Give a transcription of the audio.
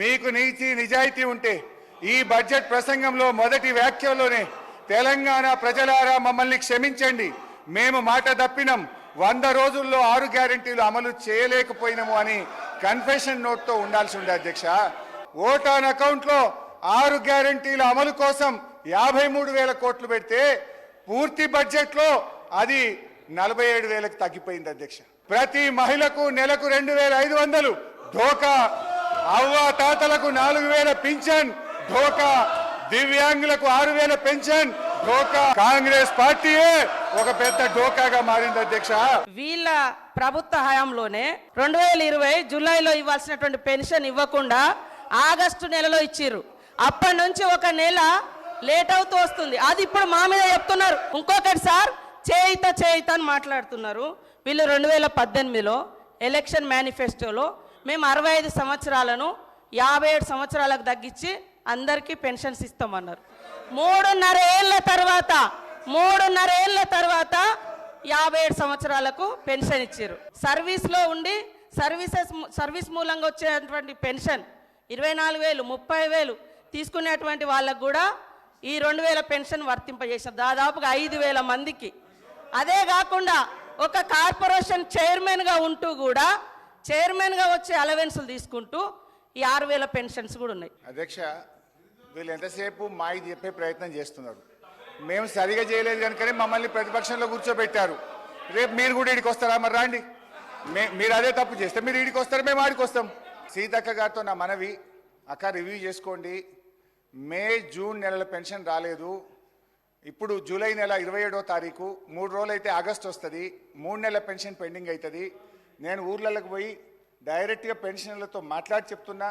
మీకు నీతి నిజాయితీ ఉంటే ఈ బడ్జెట్ ప్రసంగంలో మొదటి వ్యాఖ్యలోనే తెలంగాణ ప్రజలారా మమ్మల్ని క్షమించండి. మేము మాట తప్పినం. వంద రోజుల్లో ఆరు గ్యారెంటీలు అమలు చేయలేకపోయినాము అని కన్ఫెషన్ నోట్తో ఉండాల్సి ఉండే అధ్యక్ష. ఓటాన్ అకౌంట్లో ఆరు గ్యారంటీల అమలు కోసం యాభై మూడు వేల కోట్లు పెడితే పూర్తి బడ్జెట్లో అది నలభై ఏడు వేలకు తగ్గిపోయింది అధ్యక్ష. ప్రతి మహిళకు నెలకు రెండు వేల ఐదు వందలు ఢోకా అవ్వ తాతలకు నాలుగు వేల పింఛన్ ఢోకా దివ్యాంగులకు ఆరు వేల పెన్షన్ ఢోకా కాంగ్రెస్ పార్టీయే ఒక పెద్ద ఢోకాగా మారింది అధ్యక్ష. వీళ్ళ ప్రభుత్వ హయాంలోనే రెండు వేల ఇరవై జూలైలో ఇవ్వాల్సినటువంటి పెన్షన్ ఇవ్వకుండా ఆగస్టు నెలలో ఇచ్చిర్రు. అప్పటి నుంచి ఒక నెల లేట్ అవుతూ వస్తుంది. అది ఇప్పుడు మా మీద చెప్తున్నారు. ఇంకొకటి సార్ చేయిత చేయిత అని మాట్లాడుతున్నారు. వీళ్ళు రెండు వేల పద్దెనిమిదిలో ఎలక్షన్ మేనిఫెస్టోలో మేము అరవై ఐదు సంవత్సరాలను యాభై ఏడు సంవత్సరాలకు తగ్గించి అందరికీ పెన్షన్స్ ఇస్తామన్నారు. మూడున్నర ఏళ్ళ తర్వాత మూడున్నర ఏళ్ళ తర్వాత యాభై ఏడు సంవత్సరాలకు పెన్షన్ ఇచ్చారు సర్వీస్లో ఉండి సర్వీసెస్ సర్వీస్ మూలంగా వచ్చేటువంటి పెన్షన్ ఇరవై నాలుగు వేలు ముప్పై వేలు తీసుకునేటువంటి వాళ్ళకు కూడా ఈ రెండు వేల పెన్షన్ వర్తింపజేసాం దాదాపుగా ఐదు వేల మందికి. అదే కాకుండా ఒక కార్పొరేషన్ చైర్మన్గా ఉంటూ కూడా చైర్మన్గా వచ్చే అలవెన్సులు తీసుకుంటూ ఈ ఆరు వేల పెన్షన్స్ కూడా ఉన్నాయి. అధ్యక్ష వీళ్ళు ఎంతసేపు మాయి చెప్పే ప్రయత్నం చేస్తున్నారు. మేము సరిగా చేయలేదు కనుకనే మమ్మల్ని ప్రతిపక్షంలో కూర్చోబెట్టారు. రేపు మీరు కూడా ఇడికి వస్తారా మరి రాండి. మీరు అదే తప్పు చేస్తే మీరు ఇడికి వస్తారు మేము ఆడికి వస్తాం. సీతక్క గారితో నా మనవి అక్క రివ్యూ చేసుకోండి. మే జూన్ నెలల పెన్షన్ రాలేదు. ఇప్పుడు జూలై నెల ఇరవై ఏడో తారీఖు మూడు రోజులు అయితే ఆగస్ట్ వస్తుంది. మూడు నెలల పెన్షన్ పెండింగ్ అవుతుంది నేను ఊర్లలోకి పోయి డైరెక్ట్గా పెన్షన్లతో మాట్లాడి చెప్తున్నా.